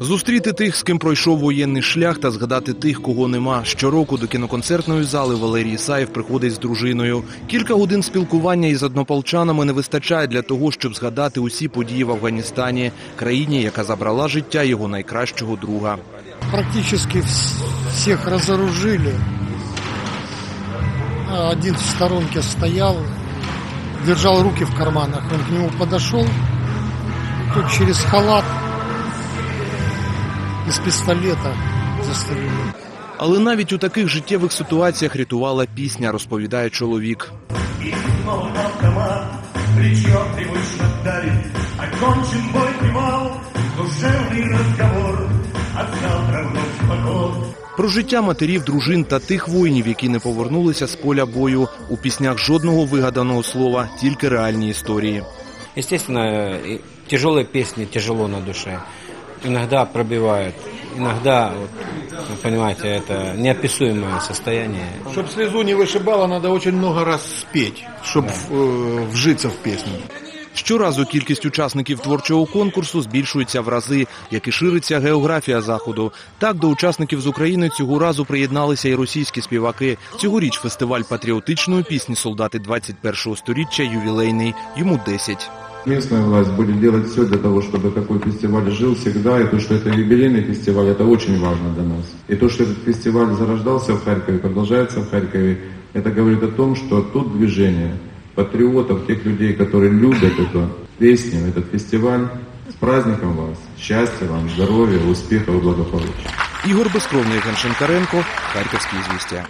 Зустріти тих, з ким пройшов воєнний шлях, та згадати тих, кого нема. Щороку до кіноконцертної зали Валерій Ісаєв приходить з дружиною. Кілька годин спілкування із однополчанами не вистачає для того, щоб згадати усі події в Афганістані, країні, яка забрала життя його найкращого друга. практически вс- всех разоружили. А Один в сторонке стоял, держал руки в карманах. Он к нему подошел, тут через халат из пистолета застрелил. Але навіть у таких життєвих ситуаціях рятувала пісня, розповідає чоловік. И снова автомат, плечо привычно давит. Окончен бой привал, душевный разговор. От завтра вновь поход. Про життя матерів, дружин та тих воїнів, які не повернулися з поля бою. У піснях жодного вигаданого слова, тільки реальні історії. Естественно, и тяжелые песни тяжело на душе. Иногда пробивают, иногда, вот, вы понимаете, это неописуемое состояние. Чтобы слезу не вышибало, надо очень много раз спеть, чтобы вжиться в песню. Щоразу кількість учасників творчого конкурсу збільшується в рази, як і шириться географія заходу. Так до учасників з України цього разу приєдналися і російські співаки. Цьогоріч фестиваль патріотичної пісні Солдати 21-го сторіччя ювілейний. Йому 10. Местная власть будет делать все для того, чтобы такой фестиваль жил всегда, и то, что это юбилейный фестиваль, это очень важно для нас. И то, что этот фестиваль зарождался в Харькове, продолжается в Харькове, это говорит о том, что тут движение патриотов, тех людей, которые любят эту песню, этот фестиваль. С праздником вас! Счастья вам, здоровья, успехов и благополучия! Ігор Безкровний, Євген Шинкаренко, Харківські звістя.